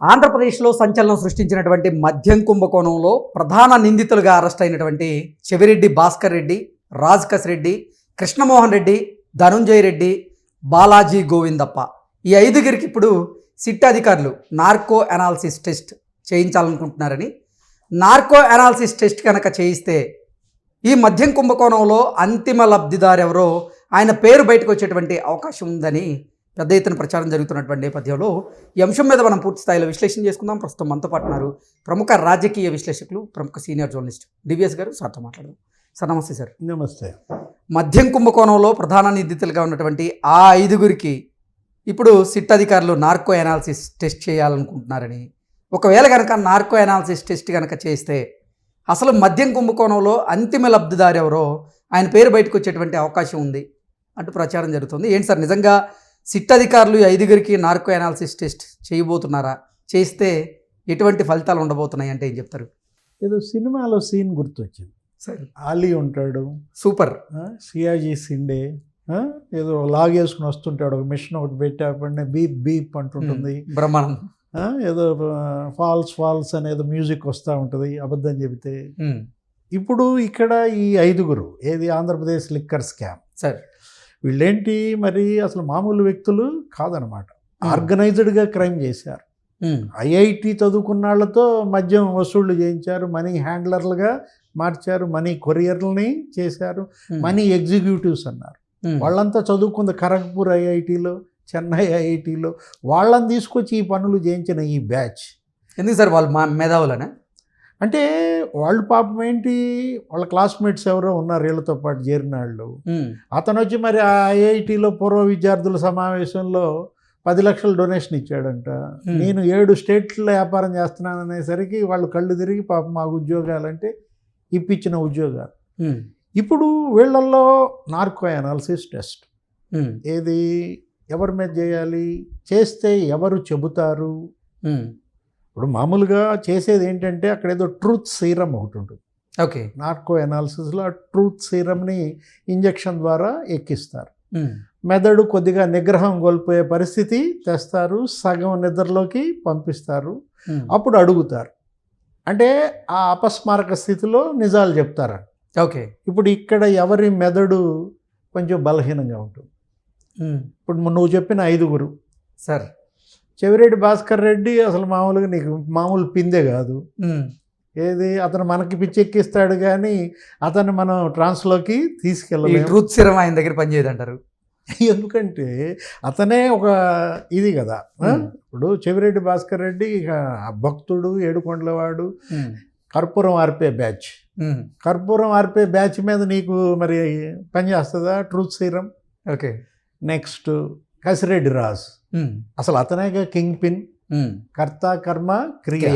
ఆంధ్రప్రదేశ్లో సంచలనం సృష్టించినటువంటి మద్యం కుంభకోణంలో ప్రధాన నిందితులుగా అరెస్ట్ అయినటువంటి చెవిరెడ్డి భాస్కర్ రెడ్డి రాజ్కస్ రెడ్డి కృష్ణమోహన్ రెడ్డి ధనుంజయ రెడ్డి బాలాజీ గోవిందప్ప. ఈ ఐదుగురికి ఇప్పుడు సిట్ అధికారులు నార్కో అనాలిసిస్ టెస్ట్ చేయించాలనుకుంటున్నారని. నార్కో అనాలిసిస్ టెస్ట్ కనుక చేయిస్తే ఈ మద్యం కుంభకోణంలో అంతిమ లబ్ధిదారు ఎవరో ఆయన పేరు బయటకు వచ్చేటువంటి అవకాశం ఉందని పెద్ద ఎత్తున ప్రచారం జరుగుతున్నటువంటి నేపథ్యంలో ఈ అంశం మీద మనం పూర్తి స్థాయిలో విశ్లేషణ చేసుకుందాం. ప్రస్తుతం మనతో పాటు ఉన్నారు ప్రముఖ రాజకీయ విశ్లేషకులు ప్రముఖ సీనియర్ జర్నలిస్ట్ డివిఎస్ గారు. సార్తో మాట్లాడదాం. సార్ నమస్తే సార్. నమస్తే. మద్యం కుంభకోణంలో ప్రధాన నిందితులుగా ఉన్నటువంటి ఆ ఐదుగురికి ఇప్పుడు సిట్ అధికారులు నార్కో అనాలిసిస్ టెస్ట్ చేయాలనుకుంటున్నారని. ఒకవేళ కనుక నార్కో అనాలిసిస్ టెస్ట్ కనుక చేస్తే అసలు మద్యం కుంభకోణంలో అంతిమ లబ్ధిదారు ఎవరో? ఆయన పేరు బయటకు వచ్చేటువంటి అవకాశం ఉంది అంటూ ప్రచారం జరుగుతుంది. ఏంటి సార్ నిజంగా సిట్ అధికారులు ఐదుగురికి నార్కో అనాలిసిస్ టెస్ట్ చేయబోతున్నారా? చేస్తే ఎటువంటి ఫలితాలు ఉండబోతున్నాయి అంటే ఏం చెప్తారు? ఏదో సినిమాలో సీన్ గుర్తొచ్చింది. సరే. ఆలీ ఉంటాడు. సూపర్. సియాజీ సిండే. ఏదో లాగేసుకుని వస్తుంటాడు. ఒక మిషన్ ఒకటి పెట్టాపడిన బీప్ బీప్ అంటుంటుంది. బ్రహ్మానందం ఆ, ఏదో ఫాల్స్ ఫాల్స్ అనేది మ్యూజిక్ వస్తూ ఉంటుంది. అబద్ధం చెబితే. ఇప్పుడు ఇక్కడ ఈ ఐదుగురు ఏది ఆంధ్రప్రదేశ్ లిక్కర్ స్కామ్. సరే. వీళ్ళేంటి మరి అసలు మామూలు వ్యక్తులు కాదనమాట. ఆర్గనైజ్డ్గా క్రైమ్ చేశారు. ఐఐటి చదువుకున్న వాళ్ళతో మద్యం వసూళ్ళు చేయించారు మనీ హ్యాండ్లర్లుగా మార్చారు మనీ కొరియర్లని చేశారు మనీ ఎగ్జిక్యూటివ్స్ అన్నారు. వాళ్ళంతా చదువుకుంది ఖరగ్పూర్ ఐఐటిలో చెన్నై ఐఐటిలో. వాళ్ళని తీసుకొచ్చి ఈ పనులు చేయించిన ఈ బ్యాచ్. ఎందుకు సార్ వాళ్ళు మా మేధావులనే? అంటే వాళ్ళు పాపం ఏంటి? వాళ్ళ క్లాస్మేట్స్ ఎవరో ఉన్నారు వీళ్ళతో పాటు చేరిన వాళ్ళు. అతను వచ్చి మరి ఆ ఐఐటిలో పూర్వ విద్యార్థుల సమావేశంలో పది లక్షలు డొనేషన్ ఇచ్చాడంట. నేను ఏడు స్టేట్లో వ్యాపారం చేస్తున్నాను అనేసరికి వాళ్ళు కళ్ళు తిరిగి పాపం మాకు ఉద్యోగాలంటే ఇప్పించిన ఉద్యోగాలు. ఇప్పుడు వీళ్ళల్లో నార్కో అనాలిసిస్ టెస్ట్ ఏది? ఎవరి మీద చేయాలి? చేస్తే ఎవరు చెబుతారు. ఇప్పుడు మామూలుగా చేసేది ఏంటంటే అక్కడ ఏదో ట్రూత్ సీరం ఒకటి ఉంటుంది. ఓకే. నార్కో అనాలిసిస్లో ఆ ట్రూత్ సీరంని ఇంజెక్షన్ ద్వారా ఎక్కిస్తారు. మెదడు కొద్దిగా నిగ్రహం కోల్పోయే పరిస్థితి తెస్తారు సగం నిద్రలోకి పంపిస్తారు. అప్పుడు అడుగుతారు. అంటే ఆ అపస్మారక స్థితిలో నిజాలు చెప్తారు ఓకే. ఇప్పుడు ఇక్కడ ఎవరి మెదడు కొంచెం బలహీనంగా ఉంటుంది. ఇప్పుడు నువ్వు చెప్పిన ఐదుగురు. సార్. చెవిరెడ్డి భాస్కర్ రెడ్డి అసలు మామూలుగా నీకు మామూలు పిందే కాదు. ఏది? అతను మనకి పిచ్చెక్కిస్తాడు కానీ అతన్ని మనం ట్రాన్స్లోకి ఈ తీసుకెళ్ళలేము. ట్రూత్ సిరం ఆయన దగ్గర పనిచేయదు అంటారు ఎందుకంటే అతనే ఒక ఇది కదా. ఇప్పుడు చెవిరెడ్డి భాస్కర్ రెడ్డి ఇక భక్తుడు ఏడుకొండలవాడు కర్పూరం ఆర్పే బ్యాచ్. కర్పూరం ఆర్పే బ్యాచ్ మీద నీకు మరి పని చేస్తుందా? Truth serum okay. Next Kasireddy Raj. అసలు అతనేగా కింగ్ పిన్? కర్త కర్మ క్రియ.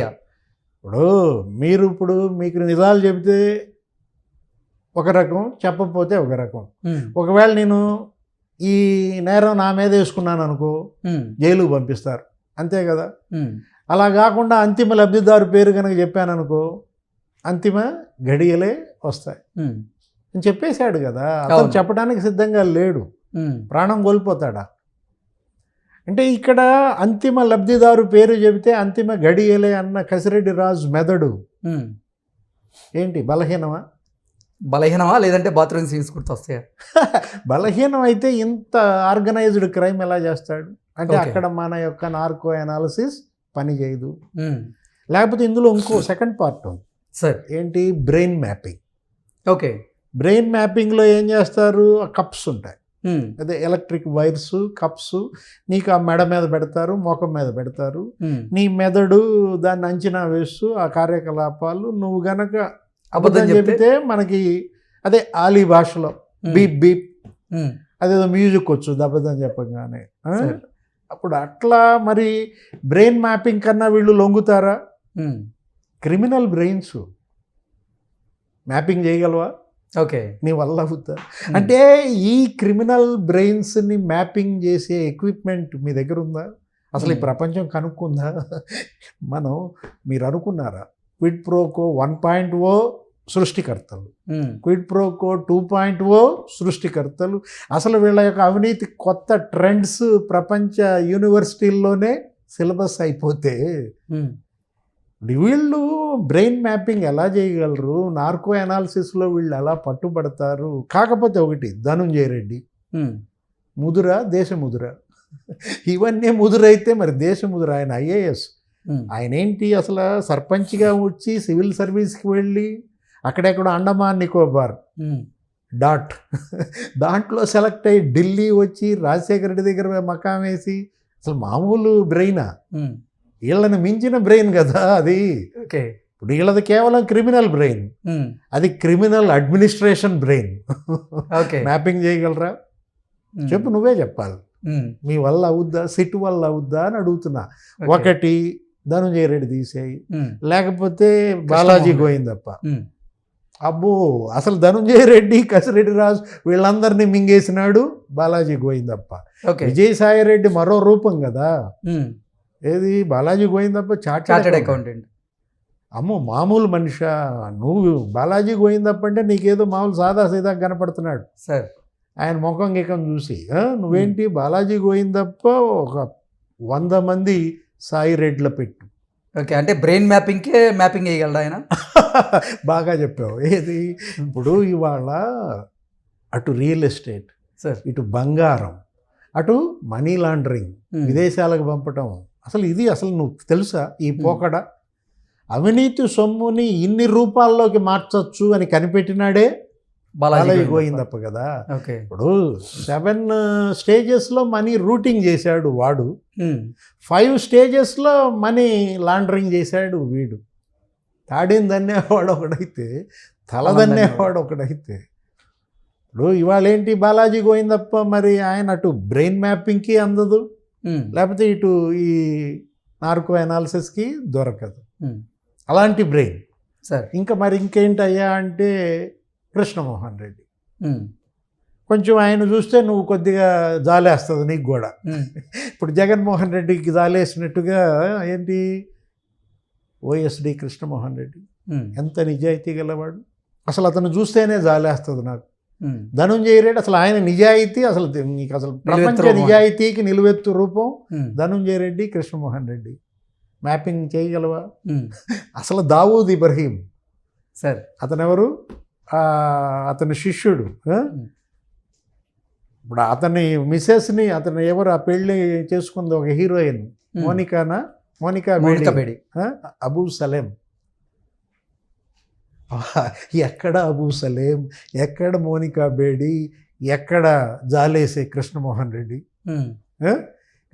ఇప్పుడు మీరు ఇప్పుడు మీకు నిజాలు చెబితే ఒక రకం చెప్పకపోతే ఒక రకం. ఒకవేళ నేను ఈ నేరం నా మీద వేసుకున్నాను అనుకో జైలుకు పంపిస్తారు. అంతే కదా? అలా కాకుండా అంతిమ లబ్ధిదారు పేరు కనుక చెప్పాను అనుకో అంతిమ గడియలే వస్తాయి. అని చెప్పేశాడు కదా? అతను. చెప్పడానికి సిద్ధంగా లేడు. ప్రాణం కోల్పోతాడా? అంటే ఇక్కడ అంతిమ లబ్ధిదారు పేరు చెబితే అంతిమ గడియలే అన్న కసిరెడ్డి రాజు మెదడు. ఏంటి? బలహీనమా? బలహీనమా? లేదంటే బాత్రూమ్ సీన్స్ గుర్తొస్తాయా? బలహీనం అయితే ఇంత ఆర్గనైజ్డ్ క్రైమ్ ఎలా చేస్తాడు? అంటే. అక్కడ మన యొక్క నార్కో అనాలిసిస్ పని చేయదు. లేకపోతే ఇందులో ఇంకో సెకండ్ పార్ట్ ఉంది. సార్. ఏంటి? Brain mapping. ఓకే. బ్రెయిన్ మ్యాపింగ్లో ఏం చేస్తారు? కప్స్ ఉంటాయి. అదే ఎలక్ట్రిక్ వైర్స్ కప్స్ నీకు ఆ మెడ మీద పెడతారు ముఖం మీద పెడతారు. నీ మెదడు దాన్ని అంచనా వేస్తూ ఆ కార్యకలాపాలు నువ్వు గనక అబద్ధం చెబితే మనకి అదే ఆలీ భాషలో బీప్ బీప్. అదేదో మ్యూజిక్ వచ్చు అబద్ధం చెప్పగానే. అప్పుడు అట్లా మరి బ్రెయిన్ మ్యాపింగ్ కన్నా వీళ్ళు లొంగుతారా? Criminal brains. మ్యాపింగ్ చేయగలవా? ఓకే. నీ వల్ల అవుతా. అంటే ఈ క్రిమినల్ బ్రెయిన్స్ని మ్యాపింగ్ చేసే ఎక్విప్మెంట్ మీ దగ్గర ఉందా? అసలు ఈ. ప్రపంచం కనుక్కుందా? మనం మీరు అనుకున్నారా? Quid pro quo one point o సృష్టికర్తలు. Quid pro quo two point o సృష్టికర్తలు. అసలు వీళ్ళ యొక్క అవినీతి కొత్త ట్రెండ్స్ ప్రపంచ యూనివర్సిటీల్లోనే సిలబస్ అయిపోతే వీళ్ళు బ్రెయిన్ మ్యాపింగ్ ఎలా చేయగలరు? నార్కో అనాలిసిస్లో వీళ్ళు ఎలా పట్టుబడతారు? కాకపోతే ఒకటి ధనుంజయ రెడ్డి. ముదుర దేశ ముదుర. ఇవన్నీ ముదురైతే మరి దేశ ముదుర ఆయన ఐఏఎస్. ఆయన ఏంటి అసలు సర్పంచ్గా వచ్చి సివిల్ సర్వీస్కి వెళ్ళి అక్కడెక్కడ అండమాన్ నికోబార్ డాట్. దాంట్లో సెలెక్ట్ అయ్యి ఢిల్లీ వచ్చి రాజశేఖర రెడ్డి దగ్గర మకాం వేసి అసలు మామూలు బ్రెయినా? వీళ్ళని మించిన బ్రెయిన్ కదా అది. ఓకే. ఇప్పుడు వీళ్ళది కేవలం క్రిమినల్ బ్రెయిన్. అది criminal administration brain. Okay. Mapping చేయగలరా? చెప్పు నువ్వే చెప్పాలి. మీ వల్ల అవుద్దా? సిట్ వల్ల అవుద్దా అని అడుగుతున్నా. ఒకటి ధనుంజయ రెడ్డి తీసేయి. లేకపోతే బాలాజీ. గోయిందప్ప ఉమ్, అబ్బో అసలు ధనుంజయ రెడ్డి కసిరెడ్డి రాజు వీళ్ళందరినీ మింగేసినాడు బాలాజీ గోయిందప్ప ఓకే. విజయసాయి రెడ్డి మరో రూపం కదా. ఏది? Balaji Govindappa chartered chartered accountant. అమ్మో మామూలు మనిషా? నువ్వు బాలాజీ గోయిందప్ప అంటే నీకేదో మామూలు సాదా సీదా కనపడుతున్నాడు. సార్. ఆయన ముఖం గిఖం చూసి "ఆ, నువ్వేంటి బాలాజీ గోయిందప్ప ఒక వంద మంది సాయి రెడ్ల పెట్టు. ఓకే అంటే బ్రెయిన్ మ్యాపింగ్కే మ్యాపింగ్ చేయగలడా ఆయన? బాగా చెప్పావు. ఏది? ఇప్పుడు ఇవాళ అటు రియల్ ఎస్టేట్ సార్. ఇటు బంగారం అటు మనీ లాండరింగ్ ఉమ్, విదేశాలకు పంపటం. అసలు ఇది అసలు నువ్వు తెలుసా? ఈ పోకడ అవినీతి సొమ్ముని ఇన్ని రూపాల్లోకి మార్చొచ్చు అని కనిపెట్టినాడే గోవిందప్ప. గోయిందప్ప కదా. ఓకే. ఇప్పుడు సెవెన్ స్టేజెస్లో మనీ రూటింగ్ చేశాడు వాడు. ఫైవ్ స్టేజెస్లో మనీ లాండరింగ్ చేశాడు వీడు. తాడిని దన్నేవాడు ఒకడైతే తల దన్నేవాడు ఒకడైతే. ఇప్పుడు ఇవాళ ఏంటి బాలాజీ గోయిందప్ప మరి ఆయన అటు బ్రెయిన్ మ్యాపింగ్కి అందదు? లేకపోతే ఇటు ఈ నార్కో అనాలిసిస్కి దొరకదు. అలాంటి బ్రెయిన్. సార్. ఇంకా మరి ఇంకేంటయ్యా అంటే కృష్ణమోహన్ రెడ్డి. కొంచెం ఆయన చూస్తే నువ్వు కొద్దిగా జాలేస్తుంది నీకు కూడా. ఇప్పుడు జగన్మోహన్ రెడ్డికి జాలేసినట్టుగా ఏంటి? ఓఎస్డి కృష్ణమోహన్ రెడ్డి. ఎంత నిజాయితీ గలవాడు. అసలు అతను చూస్తేనే జాలేస్తుంది నాకు. ధనుంజయ రెడ్డి అసలు ఆయన నిజాయితీ అసలు నీకు అసలు ప్రపంచ రూపం. నిజాయితీకి నిలువెత్తు రూపం ధనుంజయ రెడ్డి కృష్ణమోహన్ రెడ్డి. మ్యాపింగ్ చేయగలవా? అసలు దావూద్ ఇబ్రహీం. సార్. అతను ఎవరు ఆ, అతని శిష్యుడు. ఇప్పుడు అతని మిస్సెస్ని అతను ఎవరు? ఆ పెళ్ళి చేసుకుంది ఒక హీరోయిన్. మోనికానా? మోనికా? అబూ సలేం. ఎక్కడ అబూ సలేం ఎక్కడ మోనికా బేడి ఎక్కడ జాలేసే కృష్ణమోహన్ రెడ్డి?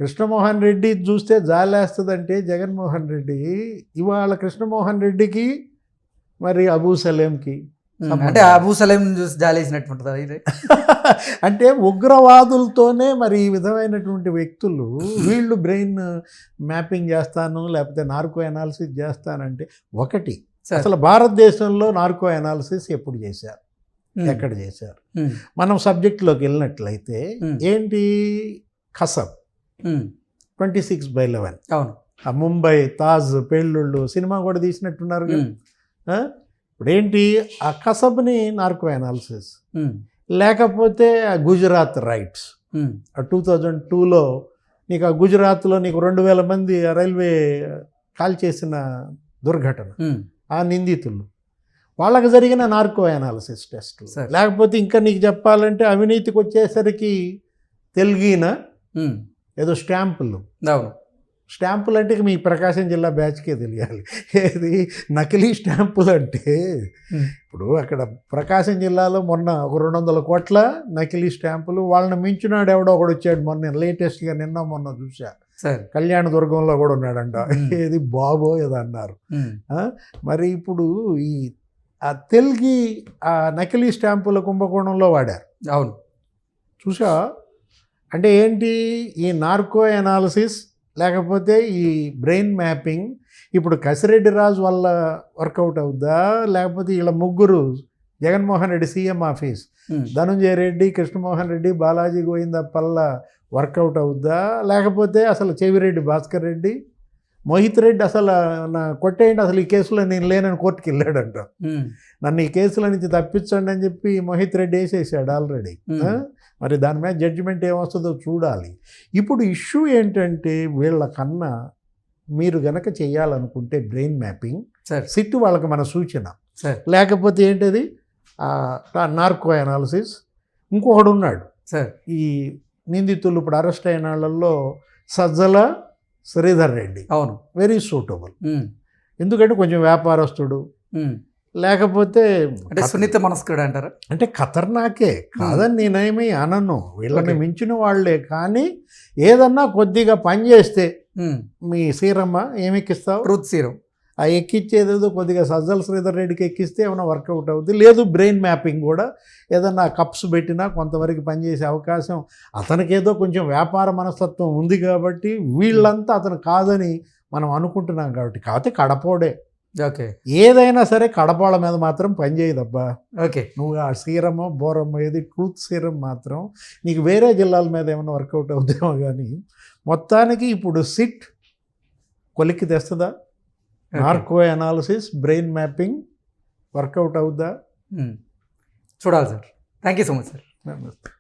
కృష్ణమోహన్ రెడ్డి చూస్తే జాలేస్తుందంటే జగన్మోహన్ రెడ్డి. ఇవాళ కృష్ణమోహన్ రెడ్డికి మరి అబూ సలేంకి. అంటే అబూ సలేం చూసి ఇది? అంటే ఉగ్రవాదులతోనే మరి ఈ విధమైనటువంటి వ్యక్తులు వీళ్ళు బ్రెయిన్ మ్యాపింగ్ చేస్తాను లేకపోతే నార్కో అనాలిసిస్ చేస్తానంటే ఒకటి అసలు భారతదేశంలో నార్కో అనాలిసిస్ ఎప్పుడు చేశారు? ఎక్కడ చేశారు? మనం సబ్జెక్ట్లోకి వెళ్ళినట్లయితే. ఏంటి? Kasab. Twenty six by eleven. అవును. ఆ ముంబై తాజ్ పెళ్ళిళ్ళు సినిమా కూడా తీసినట్టున్నారు ఆ? ఇప్పుడు ఏంటి? ఆ కసబ్ని నార్కో అనాలిసిస్. లేకపోతే ఆ Gujarat riots. Um, two thousand టూలో నీకు ఆ గుజరాత్లో నీకు రెండు వేల మంది ఆ రైల్వే కాల్ చేసిన దుర్ఘటన. ఆ నిందితులు. వాళ్ళకి జరిగిన నార్కో అనాలిసిస్ టెస్ట్. లేకపోతే ఇంకా నీకు చెప్పాలంటే అవినీతికి వచ్చేసరికి తెలుగిన ఉమ్, ఏదో స్టాంపులు. అవును. స్టాంపులు అంటే ఇక మీ ప్రకాశం జిల్లా బ్యాచ్కే తెలియాలి. ఏది? నకిలీ స్టాంపులు అంటే. ఇప్పుడు అక్కడ ప్రకాశం జిల్లాలో మొన్న ఒక రెండు వందల కోట్ల నకిలీ స్టాంపులు. వాళ్ళని మించున్నాడు ఎవడో ఒకడు వచ్చాడు మొన్న లేటెస్ట్గా నిన్న మొన్న చూసా సార్. కళ్యాణ దుర్గంలో కూడా ఉన్నాడంట. ఏది? బాబో ఏదో అన్నారు. మరి ఇప్పుడు ఈ ఆ తెలుగు ఆ నకిలీ స్టాంపుల కుంభకోణంలో వాడారు. అవును. చూసా అంటే ఏంటి? ఈ నార్కో అనాలిసిస్ లేకపోతే ఈ బ్రెయిన్ మ్యాపింగ్ ఇప్పుడు కసిరెడ్డి రాజు వల్ల వర్కౌట్ అవుద్దా? లేకపోతే వీళ్ళ ముగ్గురు జగన్మోహన్ రెడ్డి సీఎం ఆఫీస్ ధనుంజయ రెడ్డి కృష్ణమోహన్ రెడ్డి బాలాజీ గోవింద పల్ల వర్కౌట్ అవుద్దా? లేకపోతే అసలు చెవిరెడ్డి భాస్కర్ రెడ్డి మోహిత్ రెడ్డి అసలు నా కొట్టేయండి అసలు ఈ కేసులో నేను లేనని కోర్టుకి వెళ్ళాడంట. నన్ను ఈ కేసుల నుంచి తప్పించండి అని చెప్పి మోహిత్ రెడ్డి వేసేసాడు ఆల్రెడీ? మరి దాని మీద జడ్జిమెంట్ ఏమొస్తుందో చూడాలి. ఇప్పుడు ఇష్యూ ఏంటంటే వీళ్ళకన్నా మీరు గనక చేయాలనుకుంటే బ్రెయిన్ మ్యాపింగ్ సార్ సిట్ వాళ్ళకి మన సూచన. సార్ లేకపోతే ఏంటది? నార్కో అనాలిసిస్ ఇంకొకడు ఉన్నాడు. సార్ ఈ నిందితులు ఇప్పుడు అరెస్ట్ అయిన వాళ్ళల్లో సజ్జల శ్రీధర్ రెడ్డి. అవును. వెరీ సూటబుల్ ఉమ్, ఎందుకంటే కొంచెం వ్యాపారస్తుడు. ఉమ్. లేకపోతే అంటే సున్నిత మనస్కుడు అంటారా? అంటే ఖతర్నాకే. కాదని నేనేమి అనను. వీళ్ళని. మించిన వాళ్ళే. కానీ ఏదన్నా కొద్దిగా పని చేస్తే మీ సీరమ్మ ఏమి ఎక్కిస్తావు ట్రూత్ సీరం. ఆ ఎక్కిచ్చేదేదో కొద్దిగా సజ్జల శ్రీధర్ రెడ్డికి ఎక్కిస్తే ఏమైనా వర్కౌట్ అవుతుంది లేదు బ్రెయిన్ మ్యాపింగ్ కూడా. ఏదన్నా కప్స్ పెట్టినా కొంతవరకు పనిచేసే అవకాశం. అతనికేదో కొంచెం వ్యాపార మనస్తత్వం ఉంది కాబట్టి వీళ్ళంతా అతను కాదని మనం అనుకుంటున్నాం కాబట్టి. కాకపోతే కడపోడే. ఓకే. ఏదైనా సరే కడపాళ్ళ మీద మాత్రం పనిచేయదబ్బా ఓకే. నువ్వు ఆ సీరమో బోరమో ఏది ట్రూత్ సీరం మాత్రం నీకు వేరే జిల్లాల మీద ఏమైనా వర్కౌట్ అవుతామో కానీ మొత్తానికి ఇప్పుడు సిట్ కొలిక్కి తెస్తుందా. Narco analysis brain mapping work out అవుద్దా. చూడాలి sir. Thank you so much sir నమస్తే.